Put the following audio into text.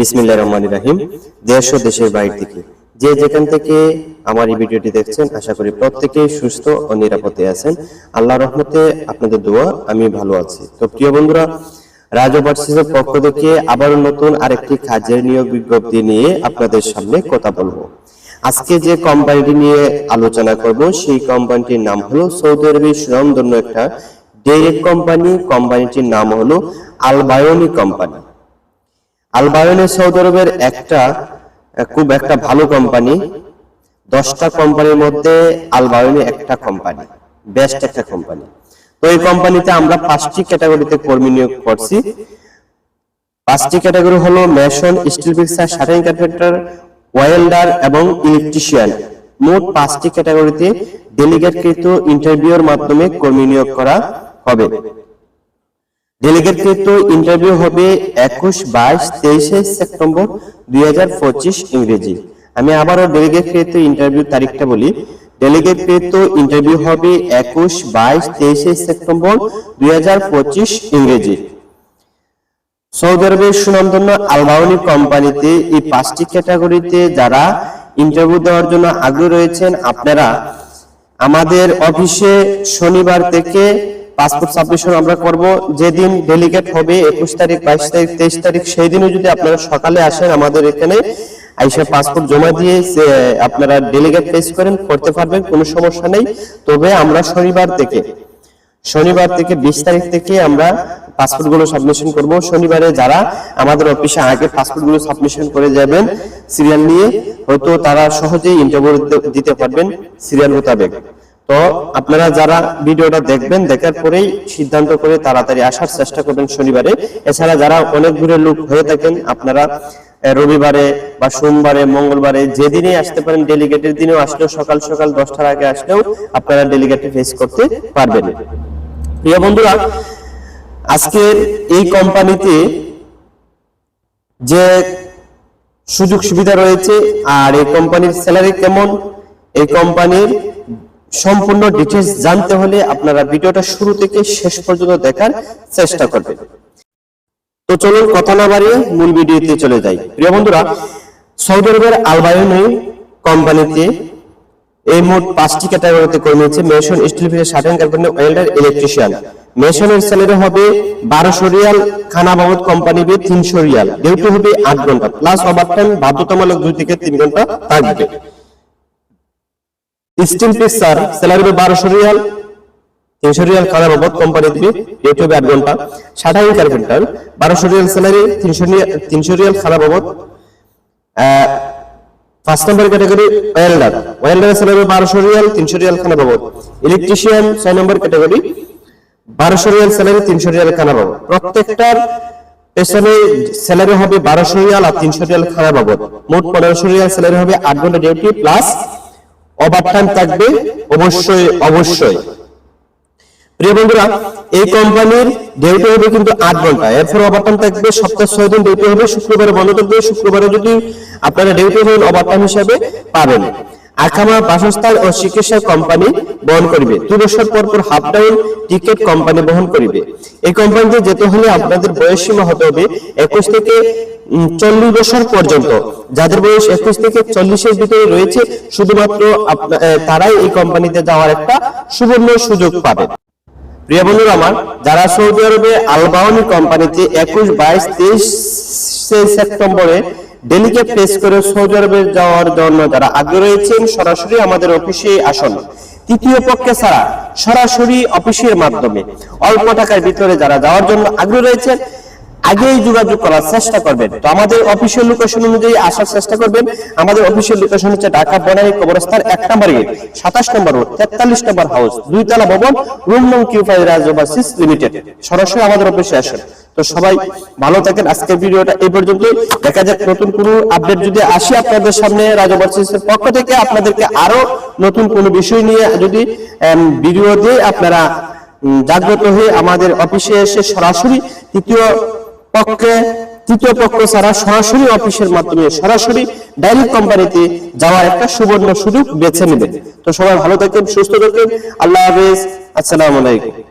বিসমিল্লাহ রহমান দেশের বাইরে থেকে যেখান থেকে আমার ভিডিওটি দেখছেন, আশা করি সুস্থ ও নিরাপদে আছেন। আল্লাহ রহমতে আপনাদের দোয়া, আমি ভালো আছি। তো প্রিয় বন্ধুরা পক্ষ থেকে নতুন আরেকটি কাজের নিয়োগ বিজ্ঞপ্তি নিয়ে আপনাদের সামনে কথা বলব। আজকে যে কোম্পানিটি নিয়ে আলোচনা করব, সেই কোম্পানিটির নাম হলো সৌদি আরবের সুনামধন্য একটা ডেইরি কোম্পানি। কোম্পানিটির নাম হলো আলবায়নি কোম্পানি। আলবায়নে সৌদি আরবের একটা, খুব একটা ভালো কোম্পানি। দশটা কোম্পানির মধ্যে আলবায়নে একটা কোম্পানি, বেস্ট একটা কোম্পানি। তো এই কোম্পানিতে আমরা পাঁচটি ক্যাটাগরিতে কর্মী নিয়োগ করছি। পাঁচটি ক্যাটাগরি হলো mason, steel fixer, shuttering carpenter, welder এবং ইলেকট্রিশিয়ান। মোট পাঁচটি ক্যাটাগরিতে ডেলিগেটকৃত ইন্টারভিউর মাধ্যমে কর্মী নিয়োগ করা হবে। ডেলিগেটকৃত ইন্টারভিউ হবে একুশ, বাইশ, তেইশে সেপ্টেম্বর দুই ইংরেজি। আমি আবারও ডেলিগেটকৃত ইন্টারভিউ তারিখটা বলি। ডেলিগেটকৃত ইন্টারভিউ হবে একুশ, বাইশ, তেইশে সেপ্টেম্বর দুই ইংরেজি। সৌদি আরবের সুনামধন্য আলবাউনি কোম্পানিতে এই পাঁচটি ক্যাটাগরিতে যারা ইন্টারভিউ দেওয়ার জন্য আগ্রহী রয়েছেন, আপনারা আমাদের অফিসে শনিবার থেকে পাসপোর্ট সাবমিশন আমরা করব। যেদিন ডেলিগেট হবে, একুশ তারিখ, বাইশ তারিখ, তেইশ তারিখ সেই দিনও যদি আপনারা সকালে আসেন আমাদের এখানে, আইসা পাসপোর্ট জমা দিয়ে আপনারা ডেলিগেট পেশ করেন, করতে পারবেন, কোনো সমস্যা নেই। তবে আমরা শনিবার থেকে শনিবার থেকে বিশ তারিখ থেকে আমরা পাসপোর্টগুলো সাবমিশন করব। শনিবারে যারা আমাদের অফিসে আগে পাসপোর্টগুলো সাবমিশন করে যাবেন সিরিয়াল নিয়ে, হয়তো তারা সহজেই ইন্টারভিউ দিতে পারবেন সিরিয়াল মোতাবেক। তো আপনারা যারা ভিডিওটা দেখবেন, দেখার পরেই সিদ্ধান্ত করে তাড়াতাড়ি আসার চেষ্টা করবেন শনিবারে। এছাড়া যারা অনেক দূরের লোক হয়ে থাকেন, আপনারা রবিবারে বা সোমবারে, মঙ্গলবারে যেদিনই আসতে পারেন, ডেলিগেটের দিনেও আসলেও সকাল সকাল দশটার আগে আসলেও আপনারা ডেলিগেটে ফেস করতে পারবেন। প্রিয় বন্ধুরা, আজকের এই কোম্পানিতে যে সুযোগ সুবিধা রয়েছে, আর এই কোম্পানির স্যালারি কেমন, এই কোম্পানির সম্পূর্ণ ডিটেলস জানতে হলে আপনারা ভিডিওটা শুরু থেকে শেষ পর্যন্ত দেখার চেষ্টা করবেন। তো চলুন কথা না বাড়িয়ে মূল ভিডিওতে চলে যাই। প্রিয় বন্ধুরা সৌদি আরবের আলবায়নি কোম্পানিতে এই মোট পাঁচটি ক্যাটাগরিতে কর্মী হচ্ছে mason, steel fixer shuttering carpenter welder, electrician. মেশনের salary হবে বারোশো রিয়াল, খানা বাবদ কোম্পানি বে তিনশো রিয়াল। ডিউটি হবে আট ঘণ্টা প্লাস ওভারটাইম বাধ্যতামূলক দুই থেকে তিন ঘণ্টা থাকবে। স্টিল ফিক্সার স্যালারি হবে বারোশো রিয়াল। তিনশো রিয়াল খানা বাবদ কোম্পানি দিবে। ডিউটি হবে আট ঘণ্টা। শাটারিং কার্পেন্টার বারোশো রিয়াল স্যালারি তিনশো তিনশো রিয়াল খানা বাবদ। First number category welder welder salary বারোশো রিয়াল, তিনশো রিয়াল খানা বাবদ। ইলেকট্রিশিয়ান ছয় নম্বর ক্যাটাগরি বারোশো রিয়াল স্যালারি তিনশো রিয়াল খানা বাবদ। প্রত্যেকটার পেছনে স্যালারি হবে বারোশো রিয়াল আর তিনশো রিয়াল খানা বাবদ। মোট পনেরোশো রিয়াল স্যালারি হবে আট ঘণ্টা ডিউটি প্লাস ওভারটাইম থাকবে? অবশ্যই অবশ্যই। প্রিয় বন্ধুরা, এই কোম্পানির ডিউটি হবে কিন্তু আট ঘণ্টা। এরপর ওভারটাইম থাকবে, সপ্তাহ ছয় দিন ডিউটি হবে। শুক্রবারে বন্ধ থাকবে। শুক্রবারে যদি আপনারা ডিউটি হবেন ওভারটাইম হিসাবে পাবেন। আকামা বাসস্থান ও চিকিৎসা কোম্পানি বহন করিবে। দুই বছর পর পর হাফ ডাউন টিকিট কোম্পানি বহন করিবে। এই কোম্পানিতে যেতে হলে আপনাদের বয়স সীমা হতে হবে একুশ থেকে চল্লিশ বছর পর্যন্ত। যাদের বয়স একুশ থেকে চল্লিশের ভিতরে রয়েছে, শুধুমাত্র তারাই এই কোম্পানিতে যাওয়ার একটা সুবর্ণ সুযোগ পাবে। প্রিয় বন্ধুরা আমার, যারা সৌদি আরবে আলবাউনি কোম্পানিতে একুশ, বাইশ, তেইশ সেপ্টেম্বরে ডেলিকে প্লেস করে সৌদি আরবে যাওয়ার জন্য যারা আগ্রহ রয়েছেন, সরাসরি আমাদের অফিসে আসুন। তৃতীয় পক্ষে ছাড়া সরাসরি অফিসের মাধ্যমে। অল্প টাকার ভিতরে যারা যাওয়ার জন্য আগ্রহ রয়েছেন, আগেই যোগাযোগ করার চেষ্টা করবেন। তো আমাদের অফিসের লোকেশন অনুযায়ী আসার চেষ্টা করবেন। আমাদের অফিসের লোকেশন হচ্ছে ঢাকা বনানী কবরস্থান এক নম্বর গেট, সাতাশ নম্বর রোড, তেতাল্লিশ নম্বর হাউস, দুইতলা ভবন রুম নং Q five Raj overseas limited. সরাসরি আমাদের অফিসে আসেন। তো সবাই ভালো থাকেন। আজকের ভিডিওটা এই পর্যন্ত দেখা যাক নতুন কোনো আপডেট যদি আসি আপনাদের সামনে রাজ পক্ষ থেকে, আপনাদেরকে আরও নতুন কোনো বিষয় নিয়ে যদি ভিডিও দিয়ে আপনারা জাগ্রত হয়ে আমাদের অফিসে এসে সরাসরি তৃতীয় পক্ষে, তৃতীয় পক্ষ ছাড়া সরাসরি অফিসের মাধ্যমে সরাসরি ডাইরেক্ট কোম্পানিতে যাওয়ার একটা সুবর্ণ সুযোগ বেছে নেবেন। তো সবাই ভালো থাকেন, সুস্থ থাকেন। আল্লাহ হাফেজ। আসসালামু আলাইকুম।